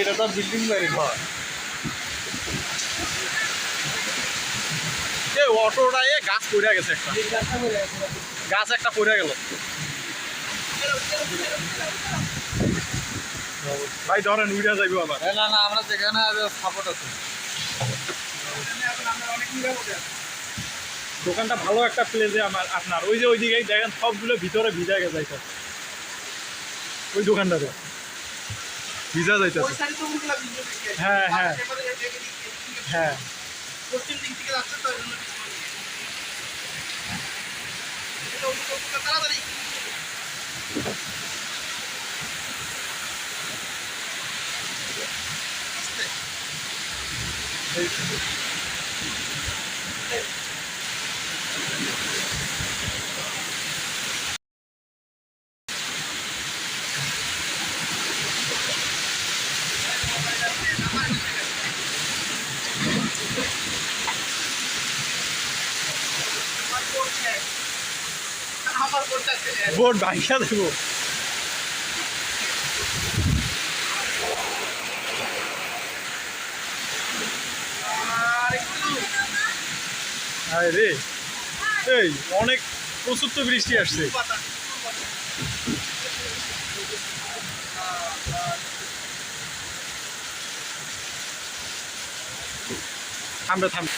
এটা তো বিল্ডিং বাড়ি ঘর। এ অটোটা এ গাছ পড়ে গেছে একটা। গাছ একটা পড়ে গেল। ভাই ধরেন যাইবো আবার। না না আমরা যেখানে সাপোর্ট আছে। দোকানটা ভালো একটা প্লেসে আমার আপনার। ওই যে ওই দিকেই দেখেন সবগুলো ভিতরে ভিজা গেছে ওই দোকানটাতে। ভিজা যাইতেছে হ্যাঁ, হ্যাঁ। হ্যাঁ। পশ্চিম দিক বোর্ড ভাইসা দেবো। রে এই অনেক প্রচুর তো বৃষ্টি আসছে। থামবে থামবে।